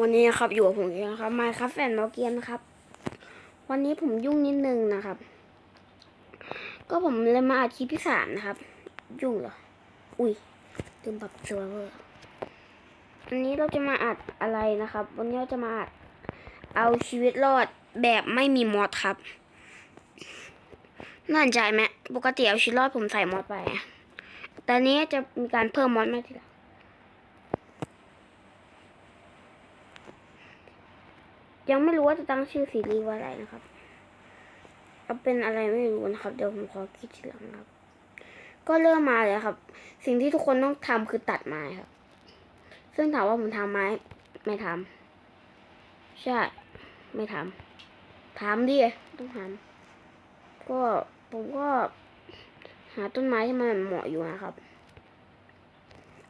วันนี้ครับอยู่กับผมเองนะครับมาครับแฟนเมาเกียนนะครับ วันนี้ผมยุ่งนิดนึงนะครับ ก็ผมเลยมาอัดคลิปที่สามนะครับ ยุ่งเหรอ อุ้ยลืมปรับเซิร์ฟเวอร์อันนี้เราจะมาอัดอะไรนะครับ วันนี้เราจะมาอัดเอาชีวิตรอดแบบไม่มีมอดครับน่าสนใจไหมปกติเอาชีวิตรอดผมใส่มอดไปอะแต่นี้จะมีการเพิ่มมอดมาทีหลัง ยังไม่รู้ว่าจะตั้งชื่อซีรีส์ว่าอะไรนะครับเอาเป็นอะไรไม่รู้นะครับ เดี๋ยวผมขอคิดทีหลังครับ ก็เริ่มมาเลยครับ สิ่งที่ทุกคนต้องทำคือตัดไม้ครับ ซึ่งถามว่าผมทำไหมไม่ทำใช่ ไม่ทำทำดิต้องทำก็ผมก็หาต้นไม้ที่มันเหมาะอยู่นะครับ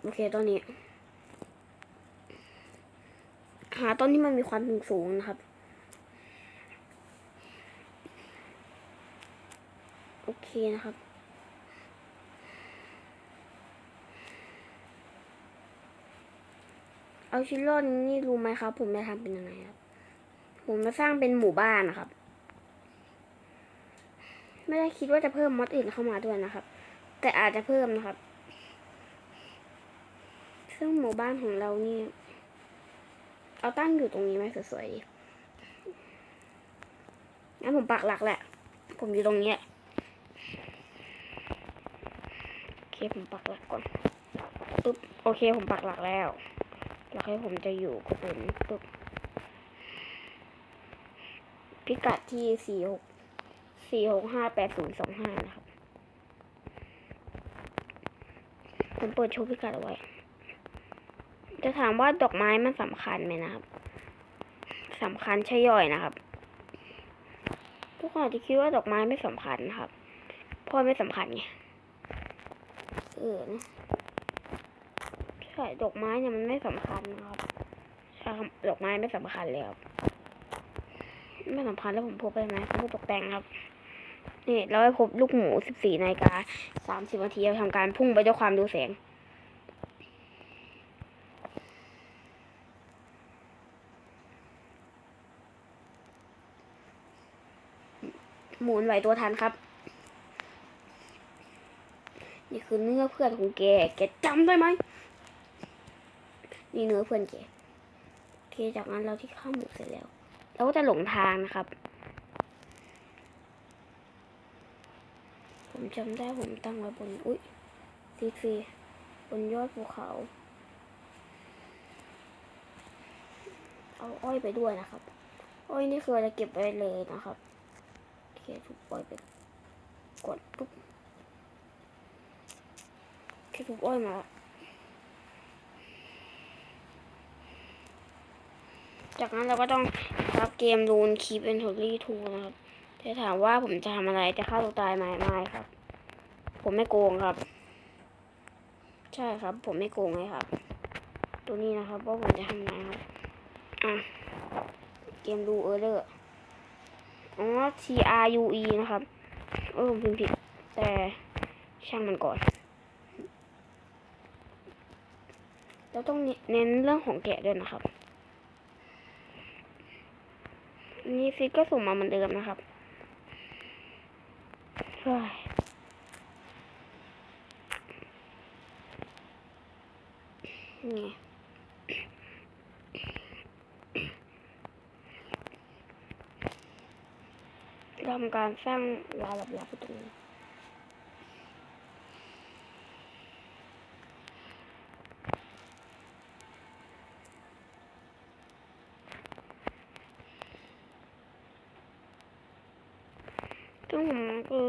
โอเคตอนนี้ หาต้นที่มันมีความสูงสูงนะครับ โอเคนะครับเอาชิ้นรอดนี่รู้ไหมครับ ผมจะทำเป็นยังไงครับ ผมจะสร้างเป็นหมู่บ้านนะครับ ไม่ได้คิดว่าจะเพิ่มมอดอื่นเข้ามาด้วยนะครับ แต่อาจจะเพิ่มนะครับ ซึ่งหมู่บ้านของเรานี่ เอาตั้งอยู่ตรงนี้ไหมสวยๆดีงั้นผมปักหลักแหละ ผมอยู่ตรงนี้โอเคผมปักหลักก่อนปึ๊บโอเคผมปักหลักแล้ว แล้วให้ผมจะอยู่กับผมปึ๊บพิกัดที่สี่หกสี่หกห้าแปดศูนย์สองห้านะครับ ผมเปิดโชว์พิกัดเอาไว้ จะถามว่าดอกไม้มันสำคัญไหมนะครับสำคัญใช่ย่อยนะครับ ทุกคนอาจจะคิดว่าดอกไม้ไม่สำคัญนะครับเพราะไม่สำคัญไงเออนะใช่ดอกไม้เนี่ยมันไม่สำคัญนะครับใช่ครับดอกไม้ไม่สำคัญเลยครับไม่สำคัญแล้วผมพบไปไหมผมตกแต่งครับนี่เราไปพบลูกหมูสิบสี่นาฬิกาสามสิบนาทีเราทำการพุ่งไปด้วยความดูแสง หมุนไหวตัวทันครับ นี่คือเนื้อเพื่อนของแก แกจำได้ไหม นี่เนื้อเพื่อนแกโอเคจากนั้นเราที่เข้าหมู่เสร็จแล้ว เราก็จะหลงทางนะครับ ผมจำได้ผมตั้งไว้บน อุ้ยซีซีบนยอดภูเขา เอาอ้อยไปด้วยนะครับ อ้อยนี่คือเราจะเก็บไว้เลยนะครับ เคถูกอ้อยไปกดปุ๊บโอเคถูกอ้อยมาจากนั้นเราก็ต้องรับเกมรูนคีเป็นทอรี่ทูนะครับจะถามว่าผมจะทำอะไรจะฆ่าตัวตายไหมไม่ครับ ผมไม่โกงครับ ใช่ครับ ผมไม่โกงเลยครับ ตัวนี้นะครับว่าผมจะทำอะไรครับอะเกมรูเออร์เลอร์ อ๋อ T R U E นะครับ เออผมพิมพ์ผิด แต่ช่างมันก่อนแล้วต้องเน้นเรื่องของแกะด้วยนะครับนนี้ฟิกก็ส่งมาเหมือนเดิมนะครับเฮ้ยนี่ทำการสร้างลาลับๆตรงนี้ซึ่งผมคือ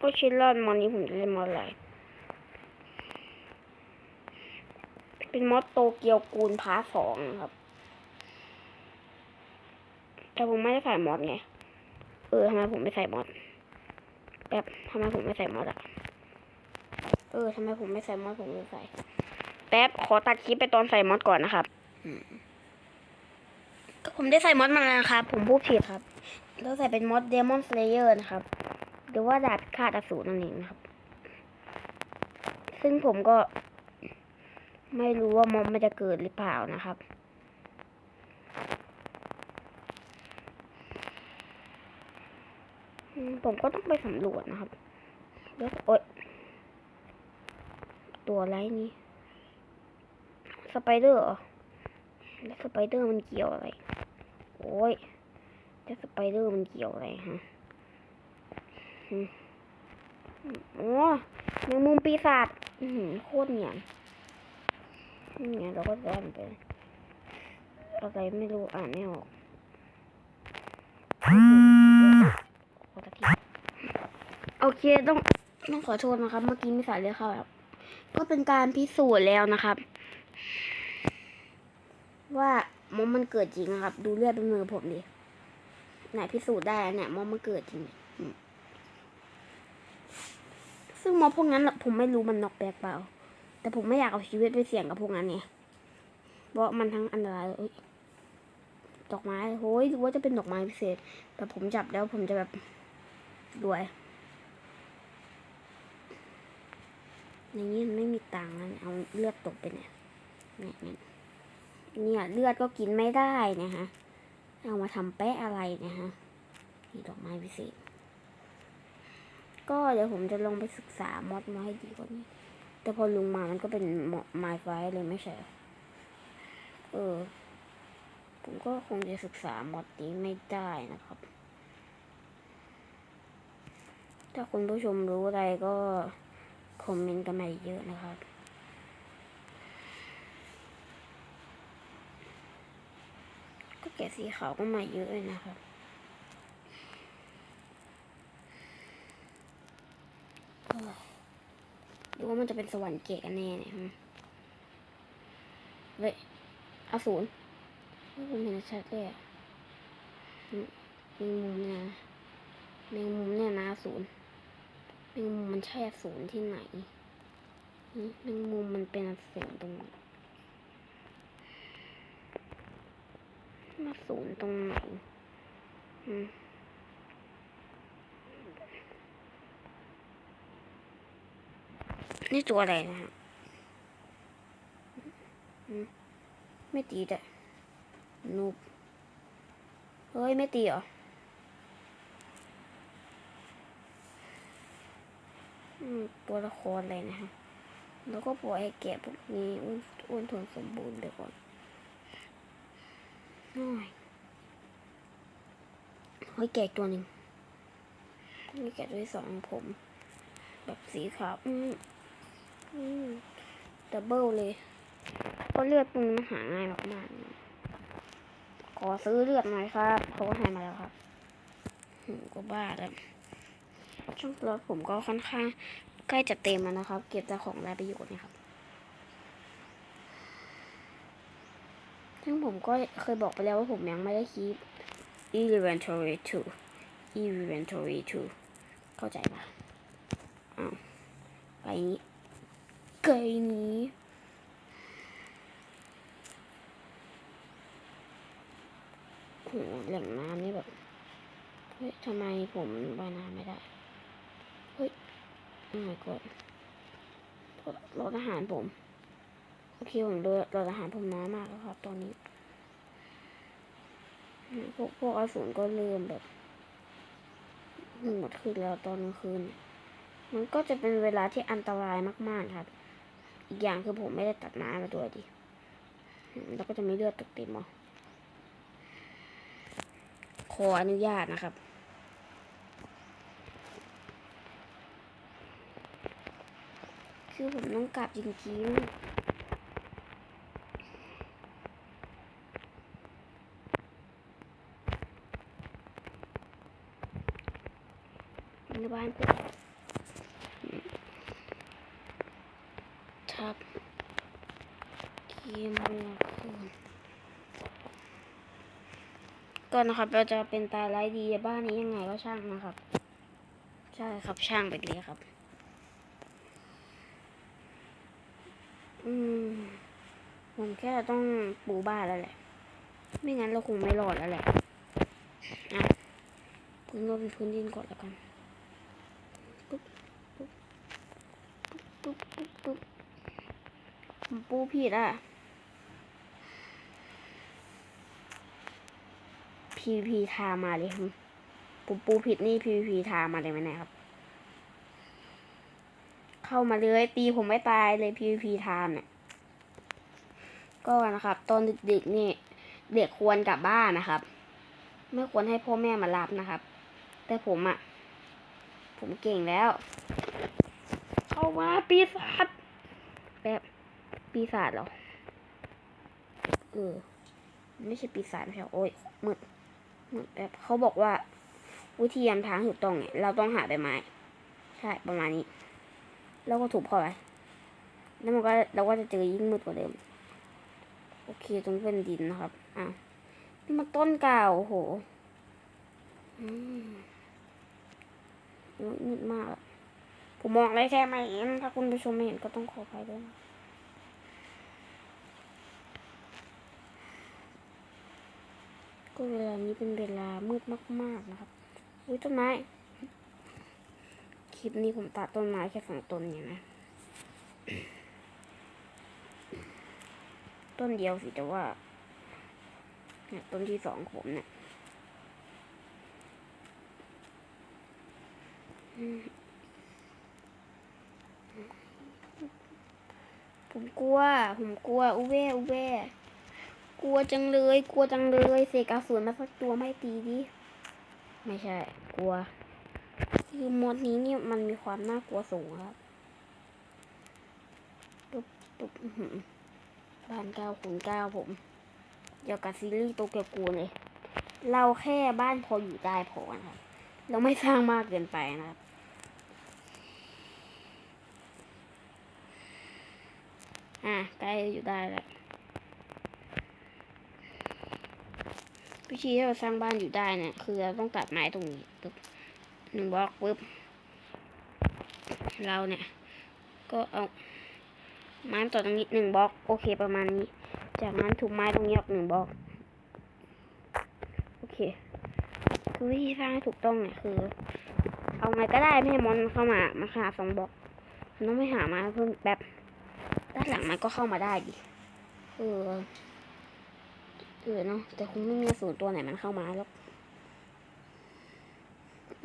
ก็ชิ้นรอดมอนนี้ผมจะเล่นมออะไร เป็นมอดโตเกียวกูลพาร์ทสองครับ แต่ผมไม่ได้ใส่มอดไง ออทำไมผมไม่ใส่มอดแป๊บทำไมผมไม่ใส่มอดอะเออทำไมผมไม่ใส่มอดผมไม่ใส่ แป๊บขอตัดคลิปไปตอนใส่มอดก่อนนะครับก็ผมได้ใส่มอดมาแล้วนะครับ ผมพูดผิดครับเราใส่เป็นมอดเดมอนสเลเยอร์นะครับ หรือว่าดาบพิฆาตอสูรนั่นเองนะครับ ซึ่งผมก็ไม่รู้ว่ามอมมันจะเกิดหรือเปล่านะครับ ผมก็ต้องไปสำรวจนะครับแล้วโอ๊ยตัวอะไรนี่ สไปเดอร์เหรอแล้วสไปเดอร์มันเกี่ยวอะไร โอ้ยแล้วสไปเดอร์มันเกี่ยวอะไรฮะอ๋อแมงมุมปีศาจโคตรเหนียนนี่ไงเราก็ซ่อนไปอะไรไม่รู้อ่านไม่ออกขอตะกี้ โอเคต้องต้องขอโทษนะครับ เมื่อกี้มีสายเลือดเข้าครับก็เป็นการพิสูจน์แล้วนะครับ ว่ามอมมันเกิดจริงครับ ดูเลือดบนมือผมดิไหนพิสูจน์ได้เนี่ยมอมมันเกิดจริงซึ่งมอพวกนั้นผมไม่รู้มันนอกแปลกเปล่า แต่ผมไม่อยากเอาชีวิตไปเสี่ยงกับพวกนั้นไงเพราะมันทั้งอันตรายดอกไม้โห้ยหรือว่าจะเป็นดอกไม้พิเศษ แต่ผมจับแล้วผมจะแบบรวย อย่างนี้มันไม่มีตังค์นะเอาเลือดตกไปเนี่ยเนี่ยเนี่ยเนี่ยเลือดก็กินไม่ได้นะฮะเอามาทำแปะอะไรเนะฮะนี่ดอกไม้พิเศษ ก็เดี๋ยวผมจะลงไปศึกษามอดมาให้ดีกว่านี้ แต่พอลุงมามันก็เป็นไม้ไฟเลยไม่ใช่เอเออ ผมก็คงจะศึกษามอดนี้ไม่ได้นะครับ ถ้าคุณผู้ชมรู้อะไรก็ คอมเมนต์กันมาเยอะนะครับก็แกะสีขาวก็มาเยอะเลยนะครับเอ้ยหรือว่ามันจะเป็นสวรรค์เกะกันแน่เนี่ยฮะเฮ้ยเอาศูนย์เฮ้ยผมเห็นชัดเลยอะอืมแมงมุมเนี่ยแมงมุมเนี่ยนะศูนย์ แมงมุมมันใช่ศูนย์ที่ไหนมแมงมุมมันเป็นศูนย์ตรงไหนมาศูนย์ตรงไหนอืมนี่ตัวอะไรนะฮะอืมไม่ตีแต่นูบเฮ้ย ไม่ตีเหรออืม ตัวละครอะไรนะฮะ แล้วก็ปล่อยให้แกะพวกนี้อ้วนอ้วนทนสมบูรณ์ไปก่อนโอ้ยเฮ้ยแกะตัวหนึ่งนี่แกะตัวสองผม แบบสีขาวอืมอืมดับเบิลเลยเพราะเลือดตรงนี้มันหาง่ายมากๆขอซื้อเลือดหน่อยครับเขาก็ให้มาแล้วครับหืมก็บ้าแล้ว ช่วงรถผมก็ค่อนข้างใกล้จะเต็มแล้วนะครับ เก็บแต่ของไรประโยชน์เนะครับ ซึ่งผมก็เคยบอกไปแล้วว่าผมยังไม่ได้คีป inventory to inventory to เข้าใจปะอ้าวไปนี้ไกลนี้โหแหล่งน้ำนี่แบบ เฮ้ยทำไมผมว่ายน้ำไม่ได้ โอ้ my god รถอาหารผม โอเคผมเดินรถอาหารผมน้อยมากแล้วครับ ตอนนี้ พวกพวกอสูรก็เริ่มแบบหมดคืนแล้วตอนกลางคืน มันก็จะเป็นเวลาที่อันตรายมาก ๆครับ อีกอย่างคือผมไม่ได้ตัดไม้มาด้วยดิ แล้วก็จะมีเลือดตกเต็มอะขออนุญาตนะครับ คือผมต้องกลับจริงๆในบ้านผมทับเกมเมื่อคืนก็นะครับเราจะเป็นตายไร้ดีบ้านนี้ยังไงก็ช่างนะครับ ใช่ครับช่างไปเลยครับ อืม ผมแค่ต้องปูบ้านแล้วแหละ ไม่งั้นเราคงไม่รอดแล้วแหละ อะพื้นก็เป็นพื้นดินก่อนแล้วกัน ปุ๊บ ปุ๊บ ปุ๊บ ปุ๊บปุ๊บผมปูผิดอะ พีพีทามาเลยครับผมปูผิดนี่ PVP ทามาเลยไหมนี่ครับ เข้ามาเลยตีผมไม่ตายเลย PVP ทางเนี่ย ก็นะครับ ตอนดึกๆนี่ เด็กควรกลับบ้านนะครับ ไม่ควรให้พ่อแม่มารับนะครับ แต่ผมอะ่ะ ผมเก่งแล้ว เข้ามาปีศาจแบบปีศาจเหรอเออไม่ใช่ปีศาจไม่ใช่โอ้ยมืดมืดแบบเขาบอกว่า วิธียำทางถูกต้องเนี่ยเราต้องหาใบไม้ ใช่ประมาณนี้ แล้วก็ถูกเข้าไปแล้วมันก็เราก็จะเจอยิ่งมืดกว่าเดิม โอเคตรงเป็นดินนะครับ อะนี่มันต้นเก่าโอ้โหอืมมืดมากอะผมมองได้แค่ไม่เห็น ถ้าคุณผู้ชมไม่เห็นก็ต้องขออภัยด้วยนะก็เวลานี้เป็นเวลามืดมาก ๆ นะครับอุ้ยต้นไม้ ลิปนี้ผมตัดต้นไม้แค่สองต้นเนี่ยนะ ต้นเดียวสิแต่ว่าเนี่ยต้นที่สองผมเนี่ยผมกลัว ผมกลัว อุเว่อุเว่กลัวจังเลย กลัวจังเลย เสกอสูรมาสักตัวไม่ตีดิ ไม่ใช่ กลัว คือมดนี้เนี่ยมันมีความน่ากลัวสูงครับตุ๊บตุ๊บบ้านเก้าคูณเก้าผมเกี่ยวกับซีรีส์โตเกียวกูเลย เราแค่บ้านพออยู่ได้พอนะครับ เราไม่สร้างมากเกินไปนะครับอะใกล้อยู่ได้แล้ววิธีที่เราสร้างบ้านอยู่ได้เนี่ยคือเราต้องตัดไม้ตรงนี้ปึ๊บ หนึ่งบล็อกปึ๊บ เราเนี่ย ก็เอาไม้ต่อตรงนี้หนึ่งบล็อก โอเคประมาณนี้ จากนั้นถูกไม้ตรงนี้ออกหนึ่งบล็อก โอเค คือวิธีสร้างถูกต้องเนี่ยคือ เอาไงก็ได้ไม่ให้มอนเข้ามามาหาสองบล็อกต้องไม่หามาเพิ่มแบบด้านหลังมันก็เข้ามาได้ดิเออเออเนาะแต่คงไม่มีสูตรตัวไหนมันเข้ามาแล้ว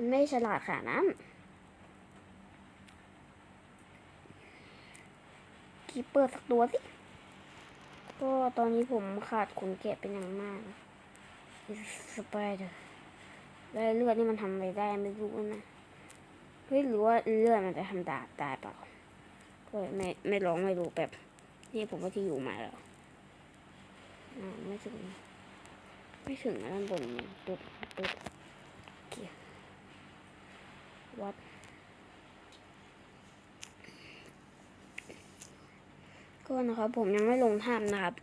มันไม่ฉลาดขนาดนั้นคีเปอร์สักตัวสิ ก็ตอนนี้ผมขาดขนแกะเป็นอย่างมากสไปเดอร์แล้เลือดนี่มันทำอะไรได้ไม่รู้นะเฮ้ยหรือว่าเลือดมันจะทำดาบตายเปล่าก็ไม่ไม่ร้องไม่รู้แบบ นี่ผมก็ที่อยู่มาแล้วอ่าไม่ถึง ไม่ถึงด้านบนตุ๊บตุ๊บ วัดก็นะครับผมยังไม่ลงถ้ำนะครับ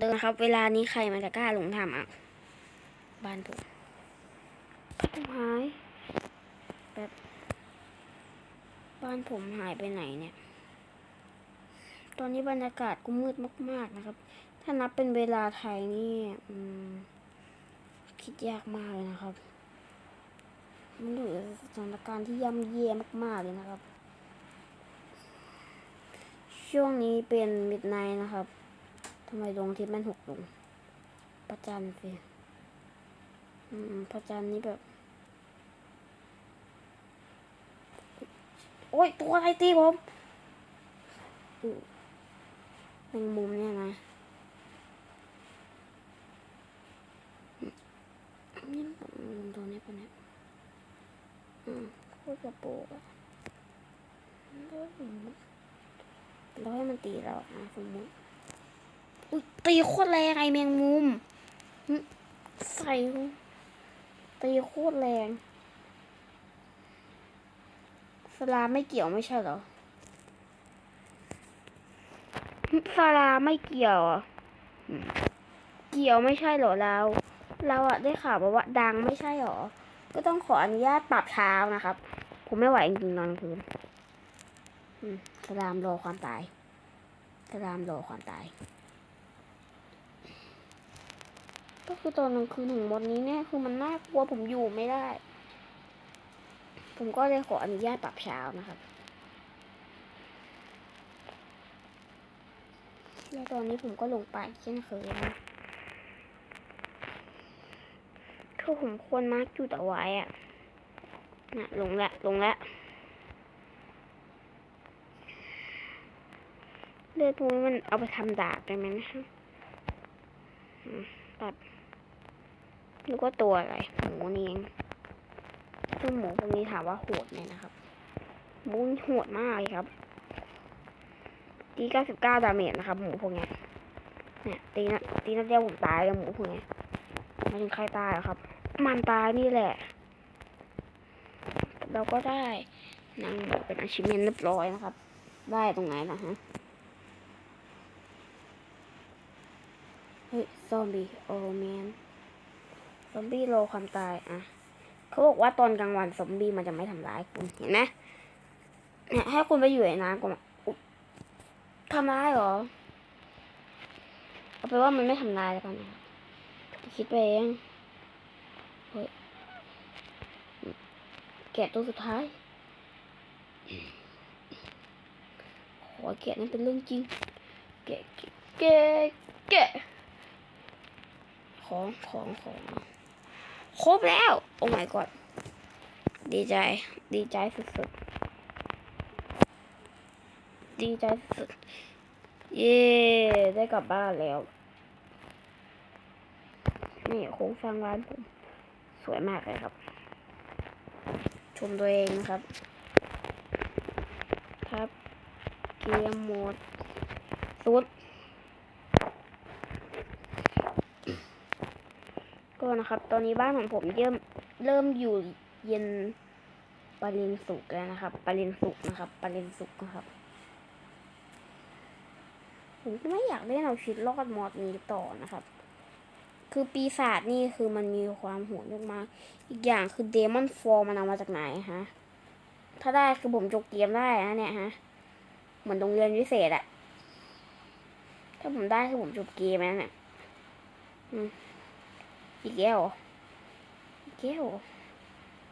เดินครับ เวลานี้ใครมันจะกล้าลงถ้ำอะ บ้านผมหายแบบบ้านผมหายไปไหนเนี่ย ตอนนี้บรรยากาศก็มืดมาก ๆนะครับ ถ้านับเป็นเวลาไทยนี่คิดยากมากเลยนะครับ มันอยู่ในสถานการณ์ที่ย่ำแย่มากๆเลยนะครับ ช่วงนี้เป็นมิดไนนะครับทำไมดวงทิตย์มันหกลงพระจันสิอืมพระจันนี่แบบ โอ้ย ตัวอะไรตีผมอือแมงมุมเนี่ยนะนี่มันตัวนี้ปะเนี่ย อืมโคตรกระโปรงอะแล้วให้มันตีเราอะสมมติอุ้ยตีโคตรแรงไอแมงมุม ใส่ตีโคตรแรงสลาไม่เกี่ยวไม่ใช่เหรอสลาไม่เกี่ยวอะเกี่ยวไม่ใช่เหรอเรา เราอะได้ข่าวมาว่าดังไม่ใช่หรอ ก็ต้องขออนุญาตปรับเช้านะครับ ผมไม่ไหวจริงๆนอนกลางคืนอืมสลามรอความตายสลามรอความตาย ก็คือตอนกลางคืนของมดนี้เนี่ยคือมันน่ากลัวผมอยู่ไม่ได้ ผมก็เลยขออนุญาตปรับเช้านะครับแล้วตอนนี้ผมก็ลงไปเช่นเคยนะ โท คือผมควรมาร์กจุดเอาไว้อะนะลงละลงละเลือดพวกนี้มันเอาไปทำดาบได้ไหมนะครับอืมตัดนึกว่าตัวอะไรหมูนี่เองซึ่งหมูพวกนี้ถามว่าโหดไหมนะครับหมูนโหดมากเลยครับตีเก้าสิบเก้าดาเมจนะครับ หมูพวกนี้เนี่ยตีนะตีนัดเดียวผมตายเลยหมูพวกนี้ไมาถึงใครตายหรอครับ มันตายนี่แหละ เราก็ได้นางหมูเป็นอาชีพเรียบร้อยนะครับ ได้ตรงไหนนะฮะ เฮ้ย ซอมบี้ โอ้แมนซอมบี้รอความตายอะเขาบอกว่าตอนกลางวันซอมบี้มันจะไม่ทำร้ายคุณ เห็นไหมเนี่ยให้คุณไปอยู่ในน้ำก่อนทำร้ายเหรอ เอาไปนว่ามันไม่ทำลายแล้วกันนะคิดไปเอง เฮ้ยแกะตัวสุดท้าย ขอแกะนั่นเป็นเรื่องจริง แกะ แกะ แกะ ของของของครบแล้ว โอ้ my god ดีใจ ดีใจสุดๆ ดีใจสุดๆ เย้ ได้กลับบ้านแล้ว นี่โคงสร้างร้านผม วยมากเลยครับ ชมตัวเองนะครับ ครับ เกียร์โหมดสุด ก็นะครับ ตอนนี้บ้านของผมเริ่มเริ่มอยู่เย็นปรินสุกแล้วนะครับปรินสุกนะครับปรินสุกนะครับ ผมไม่อยากเล่นเอาชีวิตรอดมอดนี้ต่อนะครับ คือปีศาจนี่คือมันมีความโหดมากๆอีกอย่างคือเดมอนฟอร์มันเอามาจากไหนฮะ ถ้าได้คือผมจบเกมได้นะเนี่ยฮะ เหมือนโรงเรียนวิเศษอะถ้าผมได้คือผมจบเกมแล้วเนี่ยอืมอีกแก้วอีกแก้ว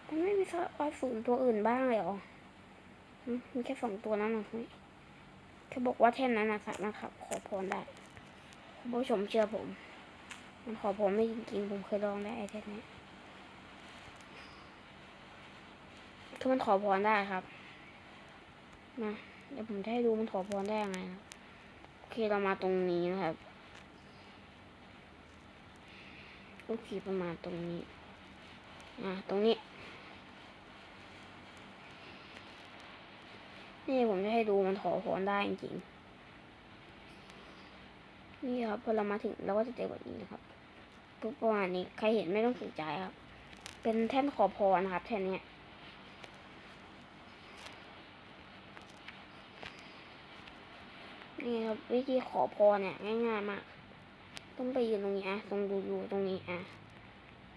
มันไม่มีสักอยสูนตัวอื่นบ้างเลยเหรอมีแค่สองตัวนั้นเหรอเฮ้ยแค่บอกว่าแท่นนั้นนะสามารถขับ ขอพรได้คุณผู้ชมเชื่อผม มันขอพรไม่จริงๆ ผมเคยลองได้ไอ้แท่นี้คือมันขอพรได้ครับมาเดี๋ยวผมจะให้ดูมันขอพรได้ยังไงนะโอเคเรามาตรงนี้นะครับโอเคประมาณตรงนี้อะตรงนี้ นี่ผมจะให้ดูมันขอพรได้จริงๆนี่ครับพอเรามาถึงเราก็จะเจอแบบนี้นะครับ ปุ๊บประมาณนี้ ใครเห็นไม่ต้องสนใจครับ เป็นแท่นขอพรนะครับแท่นนี้นี่ครับวิธีขอพรเนี่ยง่ายๆมาก ต้องไปยืนตรงนี้อะตรงดูดูตรงนี้อะ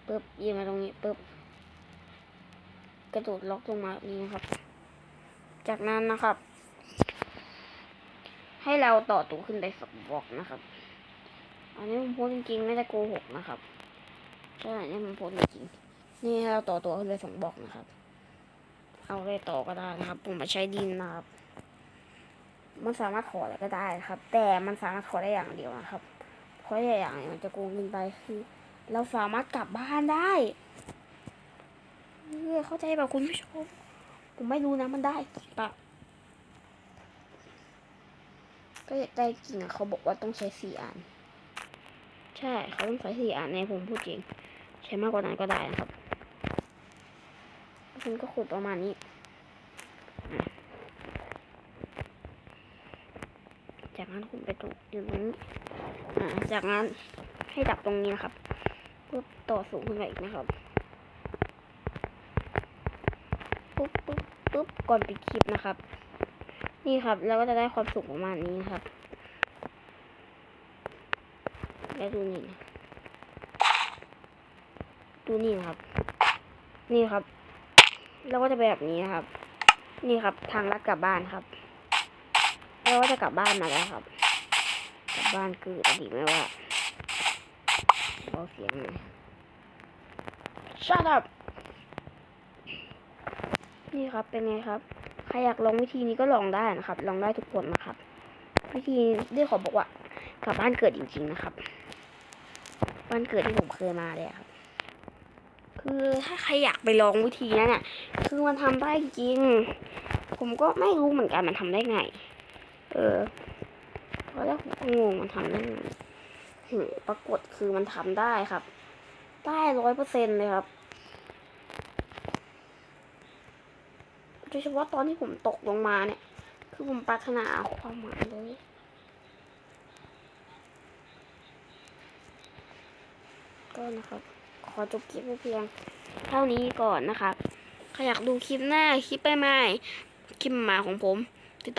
ปึ๊บยืนมาตรงนี้ปึ๊บกระโดดล็อกลงมาแบบนี้นะครับ จากนั้นนะครับ ให้เราต่อตัวขึ้นไปสองบอกนะครับ อันนี้ผมพูดจริงๆไม่ได้โกหกนะครับใช่อันนี้ผมพูดจริงๆนี่เราต่อตัวขึ้นไปสองบล็อกนะครับ เอาอะไรต่อก็ได้นะครับ ผมมาใช้ดินนะครับ มันสามารถขออะไรก็ได้ครับ แต่มันสามารถขอได้อย่างเดียวนะครับเพราะอย่างหนึ่งมันจะโกงเกินไปคือเราสามารถกลับบ้านได้เออเข้าใจแบบคุณผู้ชม ผมไม่รู้นะมันได้ปะก็ได้จริงอะเขาบอกว่าต้องใช้สี่อัน ใช่เขาต้องใช้สี่อันในผมพูดจริง ใช้มากกว่านั้นก็ได้นะครับคุณก็ขุดประมาณนี้จากนั้นคุณไปตรงอยู่ตรงนี้จากนั้นให้ดับตรงนี้นะครับปุ๊บต่อสูงขึ้นไปอีกนะครับปุ๊บปุ๊บปุ๊บก่อนปิดคลิปนะครับ นี่ครับ เราก็จะได้ความสุขประมาณนี้นครับ แล้ดูนี่นะดูนี่นะครับ นี่ครับ เราก็จะไปแบบนี้นะครับ นี่ครับ ทางลัดกลับบ้านครับเราก็จะกลับบ้านมาแล้วครับกลับบ้านคืออดีตไม่ว่าเบาเสียงหน่อย Shut up นี่ครับเป็นไงครับ ใครอยากลองวิธีนี้ก็ลองได้นะครับ ลองได้ทุกคนนะครับ วิธีที่ขอบอกว่า กลับบ้านเกิดจริง ๆ นะครับ บ้านเกิดที่ผมเคยมาเลยครับ คือถ้าใครอยากไปลองวิธีนั้นน่ะ คือมันทำได้จริง ผมก็ไม่รู้เหมือนกันมันทำได้ไง เออเพราะแรกผมก็งงมันทำได้ไงถึงปรากฏคือมันทำได้ครับ ได้ร้อยเปอร์เซ็นเลยครับโดยเฉพาะตอนที่ผมตกลงมาเนี่ย คือผมปรารถนาความหมายเลย ก็นะครับ ขอจบคลิปเพียง เท่านี้ก่อนนะครับใครอยากดูคลิปหน้าคลิปใหม่คลิปหมาของผม